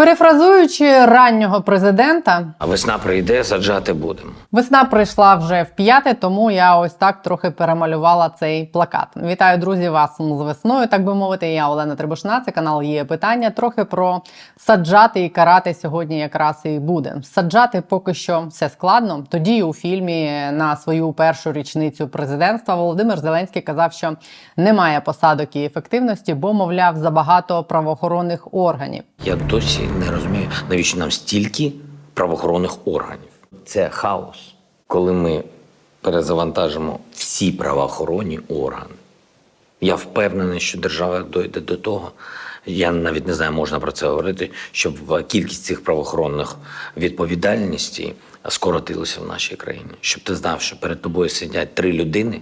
Перефразуючи раннього президента, А весна прийде, саджати будемо. весна прийшла вже в п'яте, тому я ось так трохи перемалювала цей плакат. Вітаю, друзі, вас з весною, так би мовити. Я Олена Трибушна. Це канал є питання. Трохи про саджати і карати сьогодні якраз і буде. Саджати поки що все складно. Тоді у фільмі на свою першу річницю президентства Володимир Зеленський казав, що немає посадок і ефективності, бо мовляв забагато правоохоронних органів. Я досі не розумію, навіщо нам стільки правоохоронних органів. Це хаос, коли ми перезавантажимо всі правоохоронні органи. Я впевнений, що держава дойде до того. Я навіть не знаю, можна про це говорити, щоб кількість цих правоохоронних відповідальностей скоротилася в нашій країні. Щоб ти знав, що перед тобою сидять три людини,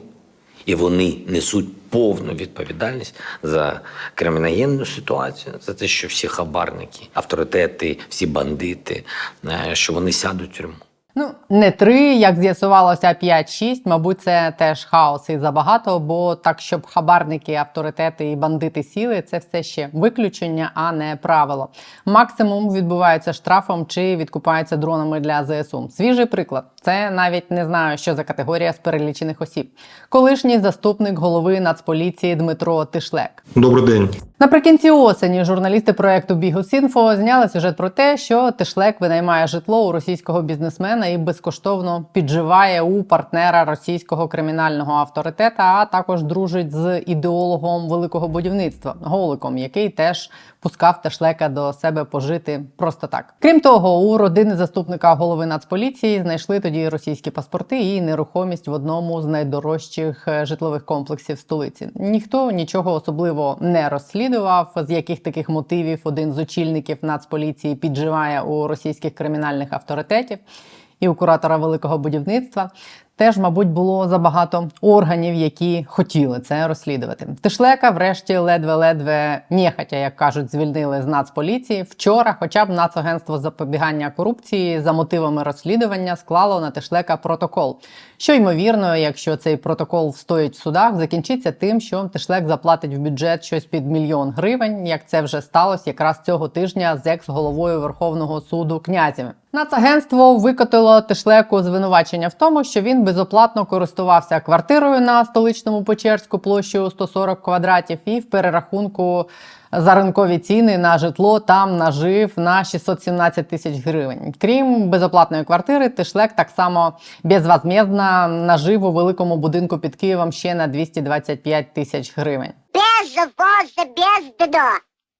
і вони несуть повну відповідальність за криміногенну ситуацію, за те, що всі хабарники, авторитети, всі бандити, е, що вони сядуть в тюрму. Ну, не три, як з'ясувалося, 5-6. Мабуть, це теж хаос і забагато, бо так, щоб хабарники, авторитети і бандити сіли, це все ще виключення, а не правило. Максимум відбувається штрафом чи відкупаються дронами для ЗСУ. Свіжий приклад. Це навіть не знаю, що за категорія з перелічених осіб. Колишній заступник голови Нацполіції Дмитро Тишлек. Добрий день. Наприкінці осені журналісти проекту Бігус.Інфо зняли сюжет про те, що Тишлек винаймає житло у російського бізнесмена і безкоштовно підживає у партнера російського кримінального авторитета, а також дружить з ідеологом великого будівництва Голиком, який теж пускав Тишлека до себе пожити просто так. Крім того, у родини заступника голови Нацполіції знайшли тоді російські паспорти і нерухомість в одному з найдорожчих е, житлових комплексів столиці. Ніхто нічого особливо не розслідував, з яких таких мотивів один з очільників Нацполіції підживає у російських кримінальних авторитетів і у куратора великого будівництва. Теж, мабуть, було забагато органів, які хотіли це розслідувати. Тишлека, врешті, ледве-ледве нехатя, як кажуть, звільнили з Нацполіції. Вчора, хоча б Нацагентство запобігання корупції за мотивами розслідування склало на Тишлека протокол. Що ймовірно, якщо цей протокол встоїть в судах, закінчиться тим, що Тишлек заплатить в бюджет щось під мільйон гривень, як це вже сталося якраз цього тижня з екс-головою Верховного суду князєвим. Нацагентство викотило Тишлеку звинувачення в тому, що він безоплатно користувався квартирою на столичному Печерську площею 140 квадратів і в перерахунку за ринкові ціни на житло там нажив на 617 тисяч гривень. Крім безоплатної квартири, Тишлек так само безвозмездно нажив у великому будинку під Києвом ще на 225 тисяч гривень. без завоза, без дно.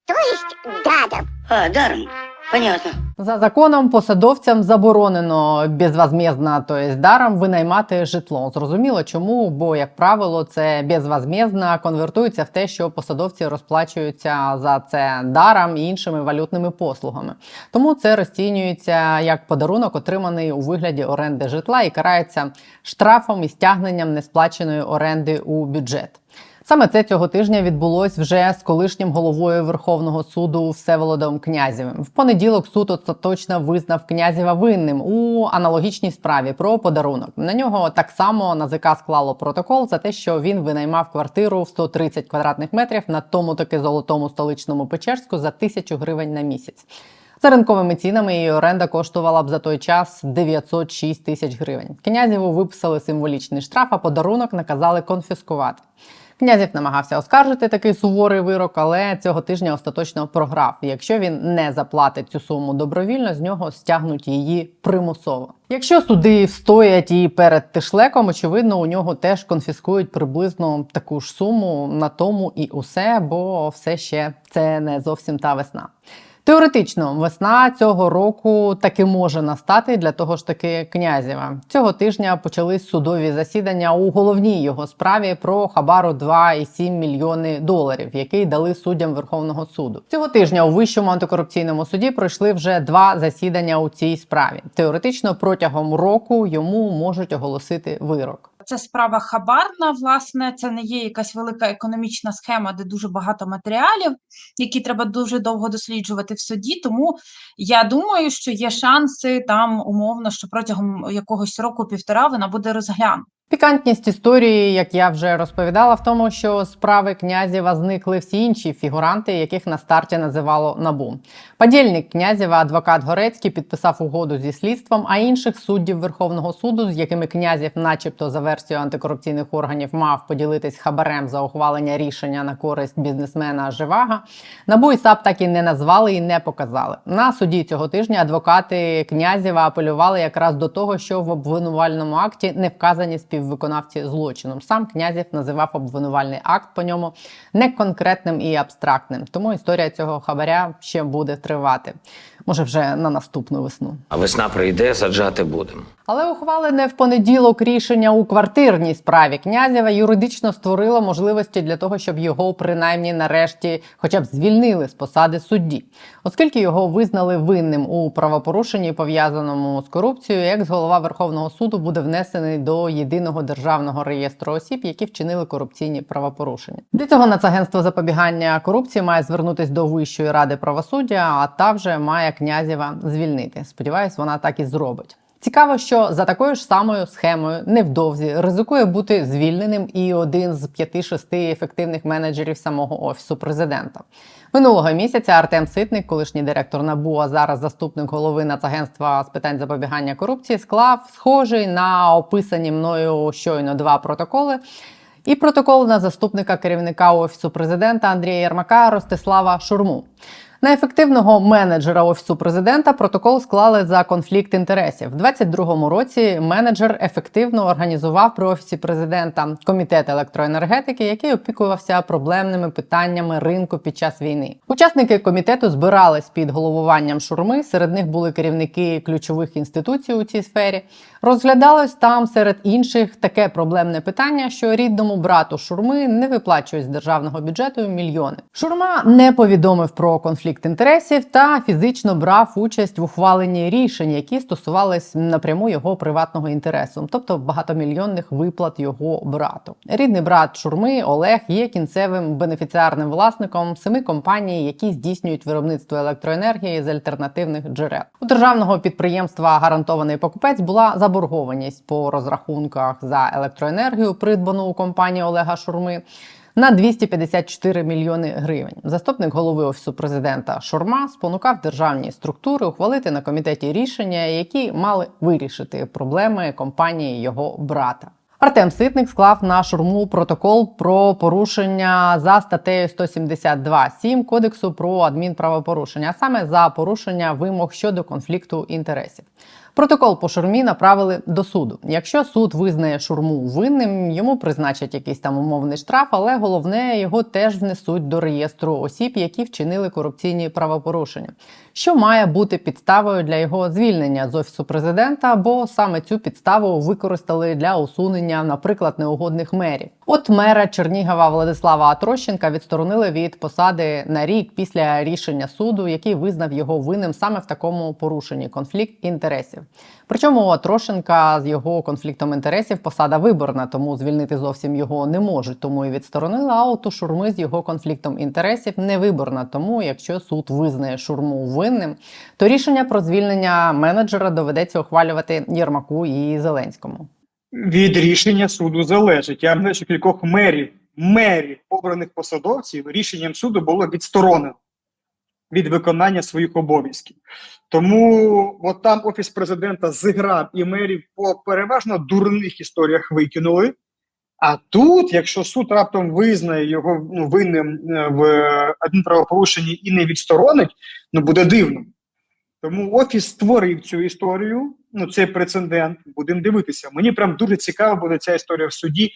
То есть дадом. А, даром. Понятно. За законом посадовцям заборонено безвозмездно, тобто даром винаймати житло. Зрозуміло, чому? Бо, як правило, це безвозмездно конвертується в те, що посадовці розплачуються за це даром і іншими валютними послугами. Тому це розцінюється як подарунок, отриманий у вигляді оренди житла, і карається штрафом і стягненням несплаченої оренди у бюджет. Саме це цього тижня відбулось вже з колишнім головою Верховного суду Всеволодом Князєвим. В понеділок суд остаточно визнав князєва винним у аналогічній справі про подарунок. На нього так само НАЗК склало протокол за те, що він винаймав квартиру в 130 квадратних метрів на тому таки золотому столичному Печерську за тисячу гривень на місяць. За ринковими цінами її оренда коштувала б за той час 906 тисяч гривень. Князєву виписали символічний штраф, а подарунок наказали конфіскувати. Князів намагався оскаржити такий суворий вирок, але цього тижня остаточно програв. Якщо він не заплатить цю суму добровільно, з нього стягнуть її примусово. Якщо суди встоять і перед тишлеком, очевидно, у нього теж конфіскують приблизно таку ж суму на тому і усе, бо все ще це не зовсім та весна. Теоретично, весна цього року таки може настати для того ж таки князєва. Цього тижня почались судові засідання у головній його справі про хабару 2,7 мільйони доларів, який дали суддям Верховного суду. Цього тижня у вищому антикорупційному суді пройшли вже два засідання у цій справі. Теоретично протягом року йому можуть оголосити вирок. Це справа хабарна, власне, це не є якась велика економічна схема, де дуже багато матеріалів, які треба дуже довго досліджувати в суді. Тому я думаю, що є шанси там умовно, що протягом якогось року-півтора вона буде розглянута. Пікантність історії, як я вже розповідала, в тому, що справи князєва зникли всі інші фігуранти, яких на старті називало набу. Подільник князєва, адвокат Горецький, підписав угоду зі слідством, а інших суддів Верховного суду, з якими князів, начебто, за версією антикорупційних органів, мав поділитись хабарем за ухвалення рішення на користь бізнесмена Живага, набу і САП так і не назвали і не показали. На суді цього тижня адвокати князєва апелювали якраз до того, що в обвинувальному акті не вказані співвиконавці злочином. Сам князів називав обвинувальний акт по ньому неконкретним і абстрактним. Тому історія цього хабаря ще буде тривати. Може, вже на наступну весну. А весна прийде, саджати будемо. Але ухвалене в понеділок рішення у квартирній справі князєва юридично створило можливості для того, щоб його принаймні нарешті, хоча б звільнили з посади судді, оскільки його визнали винним у правопорушенні, пов'язаному з корупцією, як голова Верховного суду буде внесений до єдиного державного реєстру осіб, які вчинили корупційні правопорушення. Для цього Нацагентство запобігання корупції має звернутись до Вищої ради правосуддя, а та вже має князєва звільнити. Сподіваюсь, вона так і зробить. Цікаво, що за такою ж самою схемою невдовзі ризикує бути звільненим і один з п'яти-шести ефективних менеджерів самого офісу президента. Минулого місяця Артем Ситник, колишній директор НАБУ, а зараз заступник голови Нацагентства з питань запобігання корупції, склав схожий на описані мною щойно два протоколи. І протокол на заступника керівника офісу президента Андрія Єрмака Ростислава Шурму. На ефективного менеджера офісу президента протокол склали за конфлікт інтересів. У 22-му році менеджер ефективно організував при офісі президента комітет електроенергетики, який опікувався проблемними питаннями ринку під час війни. Учасники комітету збирались під головуванням шурми. Серед них були керівники ключових інституцій у цій сфері. Розглядалось там серед інших таке проблемне питання, що рідному брату шурми не виплачують з державного бюджету мільйони. Шурма не повідомив про конфлікт інтересів та фізично брав участь в ухваленні рішень, які стосувались напряму його приватного інтересу, тобто багатомільйонних виплат його брату. Рідний брат шурми Олег є кінцевим бенефіціарним власником семи компаній, які здійснюють виробництво електроенергії з альтернативних джерел. У державного підприємства гарантований покупець була заборгованість по розрахунках за електроенергію, придбану у компанії Олега Шурми. На 254 мільйони гривень заступник голови офісу президента Шурма спонукав державні структури ухвалити на комітеті рішення, які мали вирішити проблеми компанії його брата. Артем Ситник склав на шурму протокол про порушення за статтею 172.7 Кодексу про адмінправопорушення, а саме за порушення вимог щодо конфлікту інтересів. Протокол по шурмі направили до суду. Якщо суд визнає шурму винним, йому призначать якийсь там умовний штраф, але головне його теж внесуть до реєстру осіб, які вчинили корупційні правопорушення, що має бути підставою для його звільнення з офісу президента, бо саме цю підставу використали для усунення, наприклад, неугодних мерів. От мера Чернігова Владислава Атрощенка відсторонили від посади на рік після рішення суду, який визнав його винним саме в такому порушенні конфлікт інтересів. Причому у Атрошенка з його конфліктом інтересів посада виборна, тому звільнити зовсім його не можуть, тому і відсторонили. А от у шурми з його конфліктом інтересів не виборна. Тому, якщо суд визнає шурму винним, то рішення про звільнення менеджера доведеться ухвалювати Єрмаку і Зеленському. від рішення суду залежить. Я знаю, що кількох мерів, мерів обраних посадовців рішенням суду було відсторонено від виконання своїх обов'язків. Тому от там офіс президента зіграв і мерів по переважно дурних історіях викинули. А тут, якщо суд раптом визнає його ну, винним е, в адмінправопорушенні і не відсторонить, ну буде дивно. Тому офіс створив цю історію. Ну, цей прецедент. Будемо дивитися. Мені прям дуже цікаво буде ця історія в суді.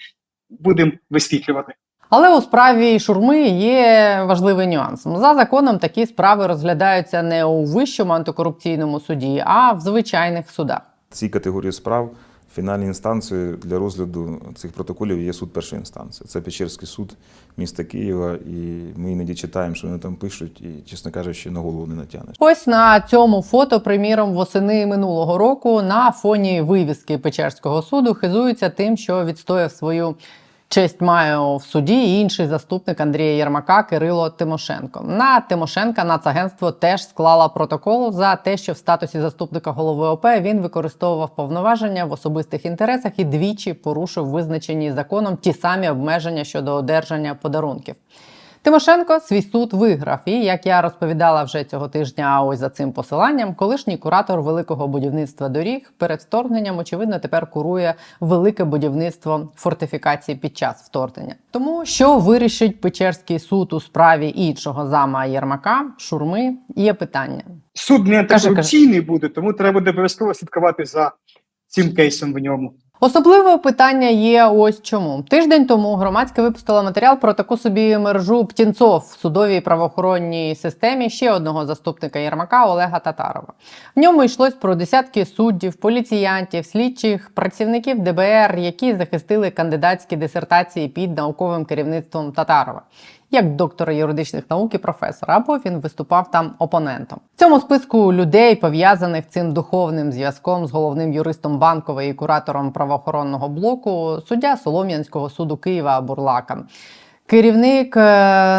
Будемо висвітлювати. Але у справі шурми є важливий нюанс. За законом такі справи розглядаються не у вищому антикорупційному суді, а в звичайних судах. Цій категорії справ фінальною інстанцією для розгляду цих протоколів є суд першої інстанції. Це Печерський суд міста Києва, і ми іноді читаємо, що вони там пишуть, і, чесно кажучи, на голову не натягнеш. Ось на цьому фото, приміром, восени минулого року на фоні вивіски Печерського суду хизується тим, що відстояв свою Честь маю в суді і інший заступник Андрія Єрмака Кирило Тимошенко. На Тимошенка Нацагентство теж склала протокол за те, що в статусі заступника голови ОП він використовував повноваження в особистих інтересах і двічі порушив визначені законом ті самі обмеження щодо одержання подарунків. Тимошенко свій суд виграв, і як я розповідала вже цього тижня, ось за цим посиланням, колишній куратор великого будівництва доріг перед вторгненням, очевидно, тепер курує велике будівництво фортифікації під час вторгнення. Тому що вирішить Печерський суд у справі іншого зама Єрмака Шурми, є питання. Суд не антикорупційний буде, тому треба обов'язково слідкувати за цим кейсом в ньому. Особливе питання є ось чому. Тиждень тому громадське випустило матеріал про таку собі мережу птінцов в судовій правоохоронній системі ще одного заступника Єрмака Олега Татарова. В ньому йшлось про десятки суддів, поліціянтів, слідчих, працівників ДБР, які захистили кандидатські дисертації під науковим керівництвом Татарова. Як доктора юридичних наук і професора, або він виступав там опонентом. В цьому списку людей, пов'язаних цим духовним зв'язком з головним юристом банкової і куратором правоохоронного блоку, суддя Солом'янського суду Києва Бурлака. Керівник е,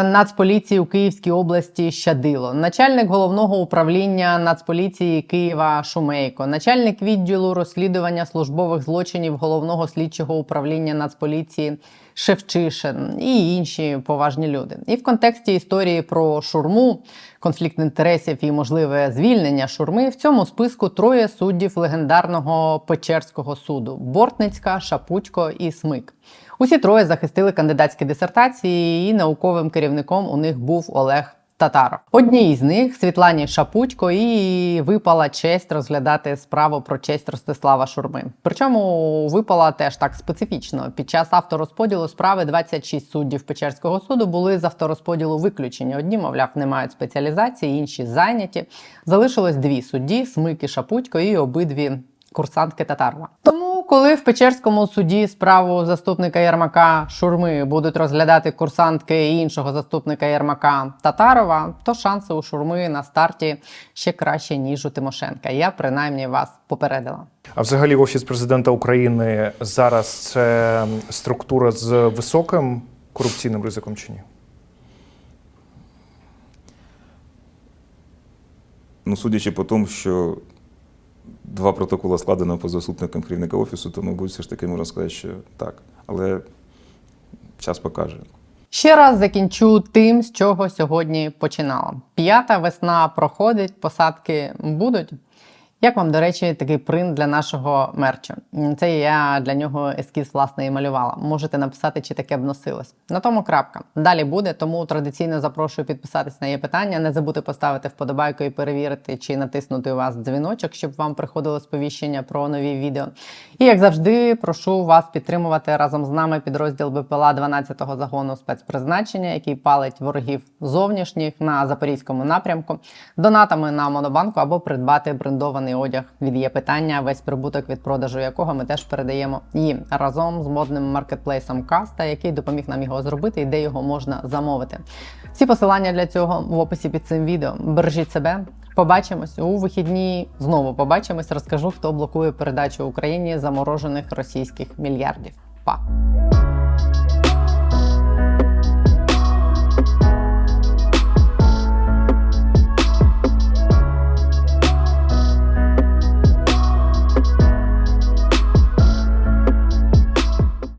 Нацполіції у Київській області Щадило, начальник головного управління Нацполіції Києва Шумейко, начальник відділу розслідування службових злочинів головного слідчого управління Нацполіції Шевчишин і інші поважні люди. І в контексті історії про шурму, конфлікт інтересів і можливе звільнення шурми в цьому списку троє суддів легендарного Печерського суду: Бортницька, Шапутько і Смик. Усі троє захистили кандидатські дисертації, і науковим керівником у них був Олег Татаров. Одній з них Світлані Шапутько і випала честь розглядати справу про честь Ростислава Шурми. Причому випала теж так специфічно. Під час авторозподілу справи 26 суддів Печерського суду були з авторозподілу виключені. Одні, мовляв, не мають спеціалізації, інші зайняті. Залишилось дві судді: Смик і Шапутько, і обидві курсантки Татарова. Тому, коли в Печерському суді справу заступника Єрмака Шурми будуть розглядати курсантки іншого заступника Єрмака Татарова, то шанси у Шурми на старті ще краще ніж у Тимошенка. Я принаймні вас попередила. А взагалі офіс президента України зараз це структура з високим корупційним ризиком чи ні? Ну, судячи по тому, що два протоколи складено по заступникам керівника офісу, то, мабуть, все ж таки можна сказати, що так. Але час покаже. Ще раз закінчу тим, з чого сьогодні починала. П'ята весна проходить, посадки будуть. Як вам, до речі, такий принт для нашого мерчу? Це я для нього ескіз власне і малювала. Можете написати, чи таке б носилось. На тому крапка. Далі буде, тому традиційно запрошую підписатись на її питання. Не забудьте поставити вподобайку і перевірити, чи натиснути у вас дзвіночок, щоб вам приходило сповіщення про нові відео. І як завжди, прошу вас підтримувати разом з нами підрозділ БПЛА 12-го загону спецпризначення, який палить ворогів зовнішніх на запорізькому напрямку, донатами на монобанку або придбати брендований одяг від є питання, весь прибуток від продажу якого ми теж передаємо їм разом з модним маркетплейсом Каста, який допоміг нам його зробити і де його можна замовити. Всі посилання для цього в описі під цим відео. Бережіть себе. Побачимось у вихідні. Знову побачимось. Розкажу, хто блокує передачу Україні заморожених російських мільярдів. Па!